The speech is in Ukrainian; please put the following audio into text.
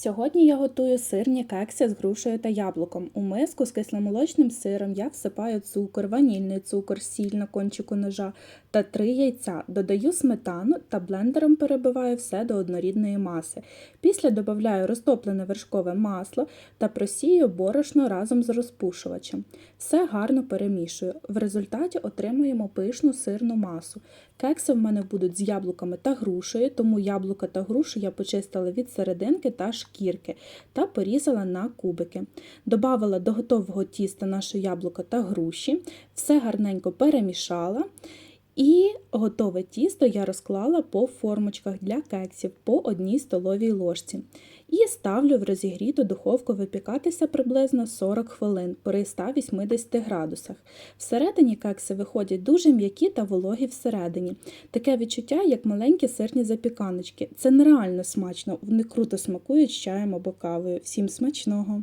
Сьогодні я готую сирні кекси з грушею та яблуком. У миску з кисломолочним сиром я всипаю цукор, ванільний цукор, сіль на кончику ножа та три яйця. Додаю сметану та блендером перебиваю все до однорідної маси. Після додаю розтоплене вершкове масло та просію борошно разом з розпушувачем. Все гарно перемішую. В результаті отримуємо пишну сирну масу. Кекси в мене будуть з яблуками та грушею, тому яблука та грушу я почистила від серединки та шкірки та порізала на кубики. Добавила до готового тіста наше яблуко та груші, все гарненько перемішала. І готове тісто я розклала по формочках для кексів по одній столовій ложці. І ставлю в розігріту духовку випікатися приблизно 40 хвилин при 180 градусах. Всередині кекси виходять дуже м'які та вологі всередині. Таке відчуття, як маленькі сирні запіканочки. Це нереально смачно, вони круто смакують з чаєм або кавою. Всім смачного!